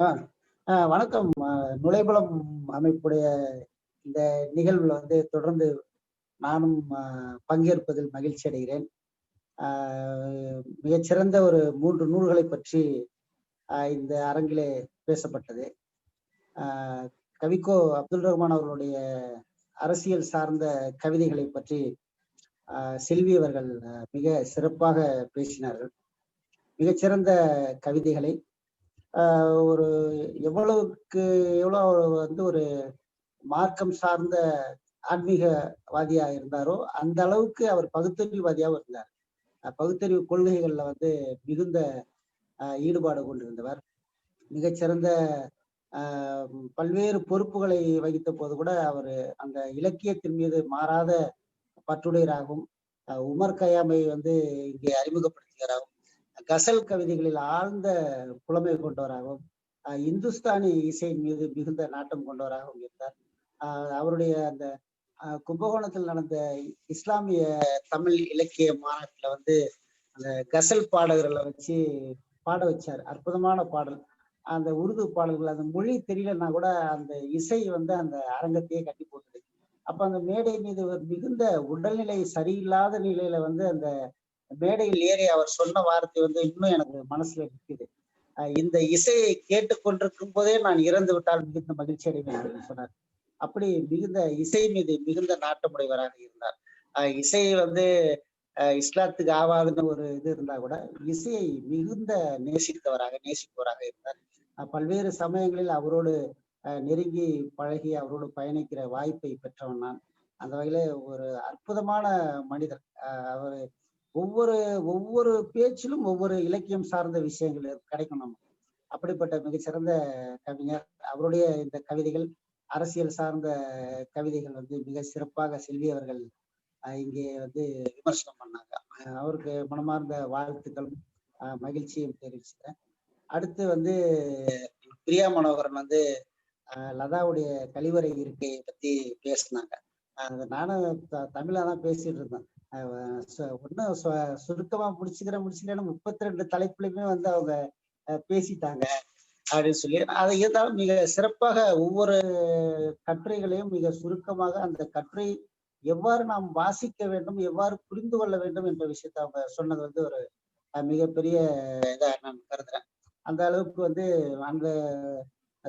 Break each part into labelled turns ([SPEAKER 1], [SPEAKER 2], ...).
[SPEAKER 1] வணக்கம். நுழைபுலம் அமைப்புடைய இந்த நிகழ்வுல வந்து தொடர்ந்து நானும் பங்கேற்பதில் மகிழ்ச்சி அடைகிறேன். மிகச்சிறந்த ஒரு மூன்று நூல்களை பற்றி இந்த அரங்கிலே பேசப்பட்டது. கவிக்கோ அப்துல் ரஹ்மான் அவர்களுடைய அரசியல் சார்ந்த கவிதைகளை பற்றி செல்வி அவர்கள் மிக சிறப்பாக பேசினார்கள். மிகச்சிறந்த கவிதைகளை ஒரு எவ்வளவுக்கு எவ்வளவு வந்து ஒரு மார்க்கம் சார்ந்த ஆன்மீகவாதியா இருந்தாரோ அந்த அளவுக்கு அவர் பகுத்தறிவுவாதியாகவும் இருந்தார். பகுத்தறிவு கொள்கைகள்ல வந்து மிகுந்த ஈடுபாடு கொண்டிருந்தவர். மிகச்சிறந்த பல்வேறு பொறுப்புகளை வகித்த போது கூட அவர் அந்த இலக்கியத்தின் மீது மாறாத பற்றுடையராகவும் உமர் கயாமை வந்து இங்கே அறிமுகப்படுத்துகிறாரும் கசல் கவிதைகளில் ஆழ்ந்த புலமை கொண்டவராகவும் இந்துஸ்தானி இசையின் மீது மிகுந்த நாட்டம் கொண்டவராகவும் இருந்தார். அவருடைய அந்த கும்பகோணத்தில் நடந்த இஸ்லாமிய தமிழ் இலக்கிய மாநாட்டில் வந்து அந்த கசல் பாடகர்களை வச்சு பாட வச்சார். அற்புதமான பாடல். அந்த உருது பாடல்கள் அந்த மொழி தெரியலன்னா கூட அந்த இசை வந்து அந்த அரங்கத்தையே கட்டி போட்டுது அப்ப அந்த மேடை மீது மிகுந்த உடல்நிலை சரியில்லாத நிலையில வந்து அந்த மேடையில் ஏறி அவர் சொன்ன வார்த்தை வந்து இன்னும் எனக்கு மனசுல நிற்குது இந்த இசையை கேட்டுக்கொண்டிருக்கும் போதே நான் இறந்து விட்டால் மிகுந்த மகிழ்ச்சி அடைவேன் சொன்னார். அப்படி மிகுந்த இசை மீது மிகுந்த நாட்டமுடையவராக இருந்தார். இசையை வந்து இஸ்லாத்துக்கு ஆவாதுன்னு ஒரு இது இருந்தா கூட இசையை மிகுந்த நேசித்தவராக நேசிப்பவராக இருந்தார். பல்வேறு சமயங்களில் அவரோடு நெருங்கி பழகி அவரோடு பயணிக்கிற வாய்ப்பை பெற்றவன் நான். அந்த வகையில ஒரு அற்புதமான மனிதர். அவர் ஒவ்வொரு ஒவ்வொரு பேச்சிலும் ஒவ்வொரு இலக்கியம் சார்ந்த விஷயங்கள் கிடைக்கும் நம்ம அப்படிப்பட்ட மிகச்சிறந்த கவிஞர். அவருடைய இந்த கவிதைகள் அரசியல் சார்ந்த கவிதைகள் வந்து மிக சிறப்பாக செல்வி அவர்கள் இங்கே வந்து விமர்சனம் பண்ணாங்க. அவருக்கு மனமார்ந்த வாழ்த்துக்களும் மகிழ்ச்சியும் தெரிவிச்சுக்கிறேன். அடுத்து வந்து பிரியா மனோகரன் வந்து லதாவுடைய கழிவறை இருக்கையை பத்தி பேசினாங்க. நானும் தமிழா தான் பேசிட்டு இருந்தேன். ஒன்னும் சுருக்கமா முடிச்சுக்கிற முடிச்சுக்கிறேன் முப்பத்தி ரெண்டு தலைப்புலையுமே வந்து அவங்க பேசிட்டாங்க அப்படின்னு சொல்லி. அதை இருந்தாலும் மிக சிறப்பாக ஒவ்வொரு கட்டுரைகளையும் மிக சுருக்கமாக அந்த கட்டுரை எவ்வாறு நாம் வாசிக்க வேண்டும் எவ்வாறு புரிந்து கொள்ள வேண்டும் என்ற விஷயத்த அவங்க சொன்னது வந்து ஒரு மிகப்பெரிய இதா நான் கருதுறேன். அந்த அளவுக்கு வந்து அந்த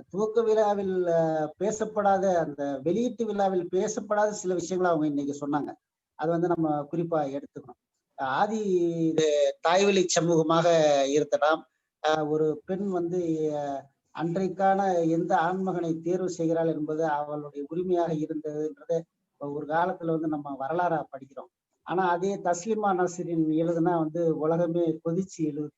[SPEAKER 1] துவக்க விழாவில் பேசப்படாத அந்த வெளியீட்டு விழாவில் பேசப்படாத சில விஷயங்களை அவங்க இன்னைக்கு சொன்னாங்க. அது வந்து நம்ம குறிப்பா எடுத்துக்கணும். ஆதி தாய்வழி சமூகமாக இருக்கலாம் ஒரு பெண் வந்து அன்றைக்கான எந்த ஆண்மகனை தேர்வு செய்கிறாள் என்பது அவளுடைய உரிமையாக இருந்ததுன்றது ஒரு காலத்துல வந்து நம்ம வரலாறா படிக்கிறோம். ஆனா அதே தஸ்லிமா நசரின் எழுதுனா வந்து உலகமே கொதிச்சு எழுது.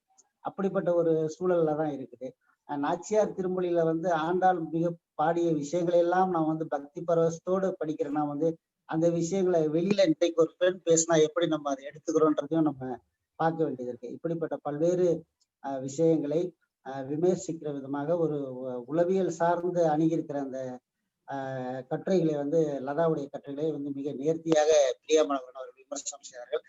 [SPEAKER 1] அப்படிப்பட்ட ஒரு சூழல்ல தான் இருக்குது. நாச்சியார் திருமொழியில வந்து ஆண்டாள் மிக பாடிய விஷயங்களை எல்லாம் நான் வந்து பக்தி பரவசத்தோடு படிக்கிறேன்னா வந்து அந்த விஷயங்களை வெளியில இன்றைக்கு ஒரு பெண் பேசினா எப்படி நம்ம அதை எடுத்துக்கிறோன்றதையும் நம்ம பார்க்க வேண்டியது இருக்கு. இப்படிப்பட்ட பல்வேறு விஷயங்களை விமர்சிக்கிற விதமாக ஒரு உளவியல் சார்ந்து அணுகியிருக்கிற அந்த கட்டுரைகளை வந்து லதாவுடைய கட்டுரைகளை வந்து மிக நேர்த்தியாக பிரியாமலவன் அவர்கள் விமர்சனம் செய்தார்கள்.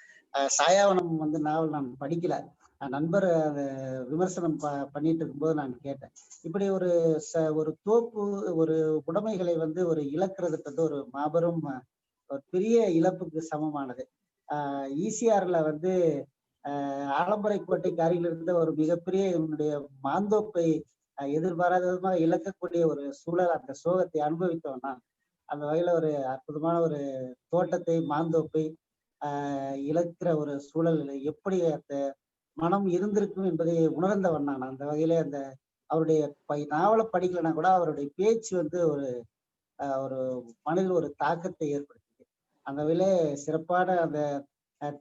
[SPEAKER 1] சாயாவனம் வந்து நாவல் நான் படிக்கல. நண்பர் அதை விமர்சனம் ப பண்ணிட்டு இருக்கும்போது நான் கேட்டேன். இப்படி ஒரு ச ஒரு தோப்பு ஒரு உடைமைகளை வந்து ஒரு இழக்கிறதுன்றது ஒரு மாபெரும் ஒரு பெரிய இழப்புக்கு சமமானது. ஆஹ் ஈசிஆர்ல வந்து ஆஹ் ஆலம்பரை கோட்டைக்கு அருகில் இருந்த ஒரு மிகப்பெரிய என்னுடைய மாந்தோப்பை எதிர்பாராத விதமாக இழக்கக்கூடிய ஒரு சூழல் அந்த சோகத்தை அனுபவித்தவன் நான். அந்த வகையில ஒரு அற்புதமான ஒரு தோட்டத்தை மாந்தோப்பை ஆஹ் இழக்கிற ஒரு சூழல் எப்படி அந்த மனம் இருந்திருக்கும் என்பதை உணர்ந்தவன் நான். அந்த வகையில அந்த அவருடைய நாவலை படிக்கலைன்னா கூட அவருடைய பேச்சு வந்து ஒரு ஒரு மனதில் ஒரு தாக்கத்தை ஏற்படுத்தும் அந்த வகையில சிறப்பான அந்த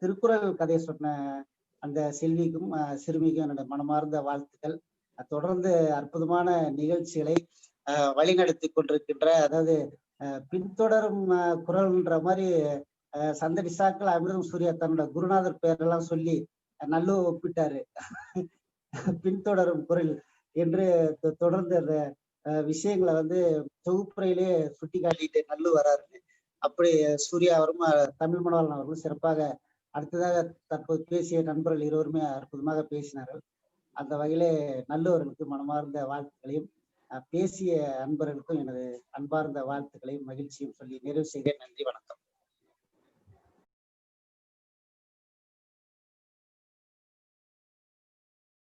[SPEAKER 1] திருக்குறள் கதையை சொன்ன அந்த செல்விக்கும் சிறுமிக்கும் என்னோட மனமார்ந்த வாழ்த்துக்கள். தொடர்ந்து அற்புதமான நிகழ்ச்சிகளை வழிநடத்தி கொண்டிருக்கின்ற அதாவது பின்தொடரும் குரல்ன்ற மாதிரி சந்தடி சாக்கள் அமிர்தம் சூர்யா தன்னோட குருநாதர் பெயரெல்லாம் சொல்லி நல்ல ஒப்பிட்டாரு. பின்தொடரும் குரல் என்று தொடர்ந்து அந்த விஷயங்களை வந்து தொகுப்புறையிலே சுட்டி காட்டிட்டு நல்லு வராருன்னு அப்படி சூர்யா அவரும் தமிழ் மனவாளன் அவர்களும் சிறப்பாக அடுத்ததாக தற்போது பேசிய நண்பர்கள் இருவருமே அற்புதமாக பேசினார்கள். அந்த வகையிலே நல்லவர்களுக்கு மனமார்ந்த வாழ்த்துக்களையும் பேசிய அன்பர்களுக்கும் எனது அன்பார்ந்த வாழ்த்துக்களையும் மகிழ்ச்சியும் சொல்லி நிறைவு செய்கிறேன். நன்றி வணக்கம்.